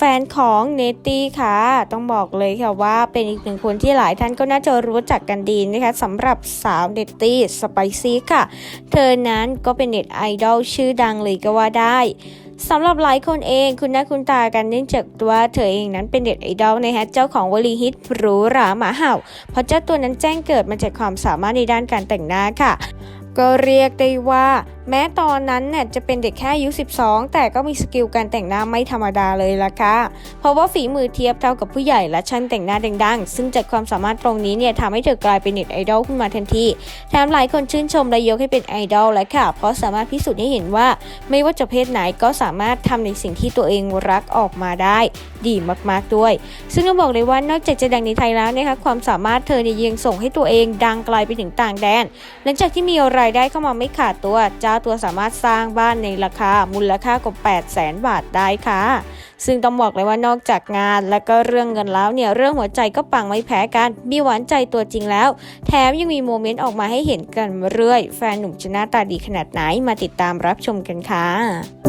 แฟนของเนตตี้ค่ะ ต้องบอกเลยค่ะว่าเป็นอีกหนึ่งคนที่หลายท่านก็น่าจะรู้จักกันดีนะคะสำหรับสาวเนตตี้สไปซี่ค่ะ เธอนั้นก็เป็นเน็ตไอดอลชื่อดังเลยก็ว่าได้สำหรับหลายคนเองคุณหน้าคุณตากันเนื่องจากว่าเธอเองนั้นเป็นเน็ตไอดอลนะคะเจ้าของวลีฮิตหรูหราหมาเห่า เพราะเจ้าตัวนั้นแจ้งเกิดมาจากความสามารถในด้านการแต่งหน้าค่ะ ก็เรียกได้ว่า แม้ตอนนั้นเนี่ยจะเป็นเด็กแค่อายุ 12 แต่ก็มีสกิลการแต่งหน้าไม่ธรรมดาเลยล่ะค่ะ เพราะว่าฝีมือเทียบเท่ากับผู้ใหญ่และช่างแต่งหน้าดังๆ ซึ่งจากความสามารถตรงนี้เนี่ยทำให้เธอกลายเป็นเน็ตไอดอลขึ้นมาทันที แถมหลายคนชื่นชมและยกให้เป็นไอดอลแล้วค่ะ เพราะสามารถพิสูจน์ให้เห็นว่า ไม่ว่าจะเพศไหนก็สามารถทำในสิ่งที่ตัวเองรักออกมาได้ ดีมากๆด้วย ซึ่งต้องบอกเลยว่านอกจากจะดังในไทยแล้วนะคะความสามารถเธอเนี่ยยังส่งให้ตัวเองดังไกลไปถึงต่างแดน หลังจากที่มีรายได้เข้ามาไม่ขาดตัวจ้าตัวสามารถสร้างบ้านในราคามูลค่ากว่า8 0 0แสนบาทได้ค่ะ ซึ่งต้องบอกเลยว่านอกจากงานและก็เรื่องเงินแล้วเนี่ยเรื่องหัวใจก็ปังไม่แพ้กัน มีหวานใจตัวจริงแล้ว แถมยังมีโมเมนต์ออกมาให้เห็นกันเรื่อย แฟนหนุ่มจะหน้าตาดีขนาดไหนมาติดตามรับชมกันค่ะ